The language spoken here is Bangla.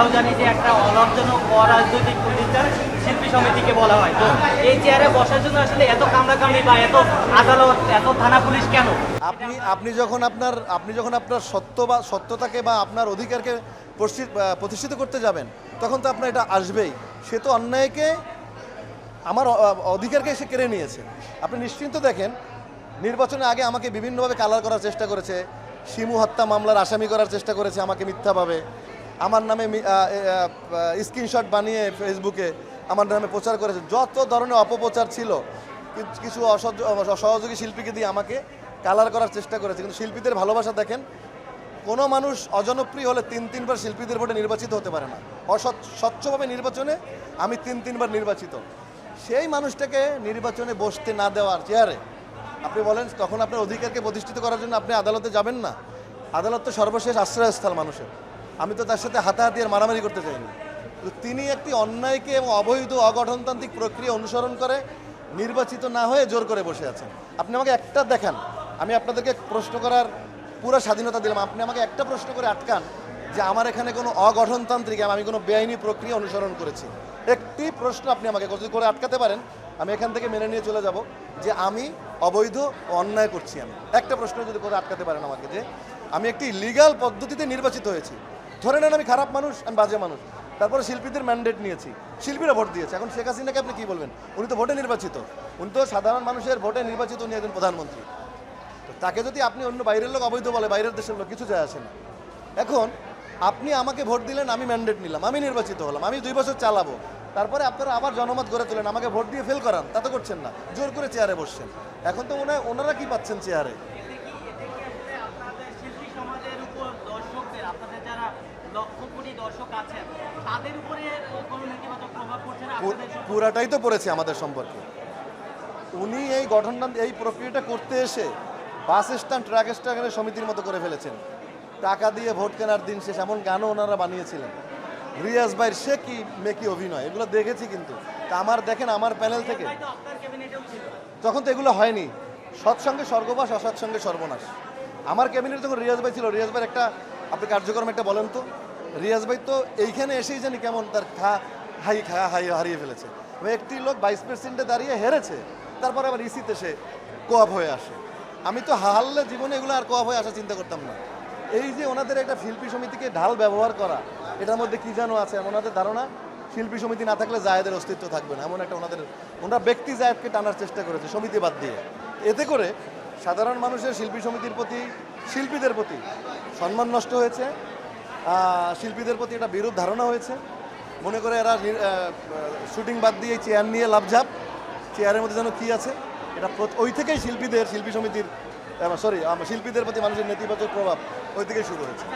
এটাও জানি যে একটা অলাভজনক অরাজনৈতিক প্রতিষ্ঠান শিল্পী সমিতিকে বলা হয়। তো এই চেয়ারে বসার জন্য আসলে এত কামড়াকামড়ি বা এত আদালত, এত থানা পুলিশ কেন? আপনি আপনি যখন আপনার, আপনি যখন আপনার সত্য বা, সত্যতাকে বা আপনার অধিকারকে প্রতিষ্ঠিত করতে যাবেন, তখন তো আপনার এটা আসবেই। সে তো অন্যায়কে, আমার অধিকারকে সে কেড়ে নিয়েছে। আপনি নিশ্চিন্ত দেখেন, নির্বাচনে আগে আমাকে বিভিন্নভাবে কালার করার চেষ্টা করেছে, শিমু হত্যা মামলার আসামি করার চেষ্টা করেছে, আমাকে মিথ্যাভাবে আমার নামে স্ক্রিনশট বানিয়ে ফেসবুকে আমার নামে প্রচার করেছে। যত ধরনের অপপ্রচার ছিল, কিছু- সহযোগী শিল্পীকে দিয়ে আমাকে কালার করার চেষ্টা করেছে। কিন্তু শিল্পীদের ভালোবাসা দেখেন, কোনো মানুষ অজনপ্রিয় হলে তিন, তিনবার শিল্পীদের ভোটে নির্বাচিত হতে পারে না। স্বচ্ছভাবে নির্বাচনে আমি তিন, তিনবার নির্বাচিত। সেই মানুষটাকে নির্বাচনে বসতে না দেওয়ার চেয়ারে, আপনি বলেন, তখন আপনার অধিকারকে প্রতিষ্ঠিত করার জন্য আপনি আদালতে যাবেন না? আদালত তো সর্বশেষ আশ্রয়স্থল মানুষের। আমি তো তার সাথে হাতাহাতি আর মারামারি করতে চাইনি। তিনি একটি অন্যায়কে এবং অবৈধ অগঠনতান্ত্রিক প্রক্রিয়া অনুসরণ করে নির্বাচিত না হয়ে জোর করে বসে আছেন। আপনি আমাকে একটা দেখান, আমি আপনাদেরকে প্রশ্ন করার পুরো স্বাধীনতা দিলাম। আপনি আমাকে একটা প্রশ্ন করে আটকান যে আমার এখানে কোনো অগঠনতান্ত্রিক আমি কোনো বেআইনি প্রক্রিয়া অনুসরণ করেছি। একটি প্রশ্ন আপনি আমাকে যদি করে আটকাতে পারেন, আমি এখান থেকে মেনে নিয়ে চলে যাব যে আমি অবৈধ অন্যায় করছি আমি। একটা প্রশ্ন যদি করে আটকাতে পারেন আমাকে যে, আমি একটি লিগাল পদ্ধতিতে নির্বাচিত হয়েছি। ধরে নেন আমি খারাপ মানুষ, আমি বাজে মানুষ। তারপরে শিল্পীদের ম্যান্ডেট নিয়েছি। শিল্পীরা ভোট দিয়েছে। এখন শেখ হাসিনাকে আপনি কী বলবেন? উনি তো ভোটে নির্বাচিত। উনি তো সাধারণ মানুষের ভোটে নির্বাচিত উনি একজন প্রধানমন্ত্রী। তো তাকে যদি আপনি অন্য বাইরের লোক, অবৈধ বলে, বাইরের দেশের লোক, কিছু যায় আসে না। এখন আপনি আমাকে ভোট দিলেন, আমি ম্যান্ডেট নিলাম, আমি নির্বাচিত হলাম, আমি দুই বছর চালাবো। তারপরে আপনারা আবার জনমত গড়ে তোলেন, আমাকে ভোট দিয়ে ফেল করান। তা তো করছেন না। জোর করে চেয়ারে বসছেন। এখন তো মনে হয় ওনারা কী পাচ্ছেন চেয়ারে পুরাটাই তো পড়েছে আমাদের সম্পর্কে। উনি এই গঠনটা এই প্রক্রিয়াটা করতে এসে বাস স্ট্যান্ড, ট্রাক স্ট্যান্ডের সমিতির মতো করে ফেলেছেন। টাকা দিয়ে ভোট কেনার দিন শেষ, এমন গানও ওনারা বানিয়েছিলেন। রিয়াজ ভাইয়ের সে কি মেকি অভিনয়, এগুলো দেখেছি কিন্তু। তা আমার দেখেন, আমার প্যানেল থেকে। তখন তো এগুলো হয়নি। সৎসঙ্গে স্বর্গবাস, অসৎসঙ্গে সর্বনাশ। আমার ক্যাবিনেট যখন রিয়াজ ভাই ছিল, রিয়াজ ভাইয়ের একটা আপনি কার্যক্রম একটা বলেন তো। রিয়াজ ভাই তো এইখানে এসেই জানি কেমন তার খা, হাই খা, হাই, হারিয়ে ফেলেছে। একটি লোক ভাইস প্রেসিডেন্টে দাঁড়িয়ে হেরেছে, তারপরে আবার ইসিতে সে কোয়াব হয়ে আসে। আমি তো হারলে জীবনে এগুলো আর কোয়াব হয়ে আসা চিন্তা করতাম না। এই যে ওনাদের একটা শিল্পী সমিতিকে ঢাল ব্যবহার করা, এটার মধ্যে কি যেন আছে এমন ওনাদের ধারণা? শিল্পী সমিতি না থাকলে জায়েদের অস্তিত্ব থাকবে না, এমন একটা ওনাদের, ওনারা ব্যক্তি জায়েদকে টানার চেষ্টা করেছে সমিতি বাদ দিয়ে। এতে করে সাধারণ মানুষের শিল্পী সমিতির প্রতি, শিল্পীদের প্রতি সম্মান নষ্ট হয়েছে শিল্পীদের প্রতি একটা বিরূপ ধারণা হয়েছে। মনে করে এরা শুটিং বাদ দিয়ে চেয়ার নিয়ে লাভঝাপ চেয়ারের মধ্যে যেন কী আছে, এটা ওই থেকেই শিল্পীদের, শিল্পী সমিতির সরি শিল্পীদের প্রতি মানুষের নেতিবাচক প্রভাব ওই থেকেই শুরু হয়েছে।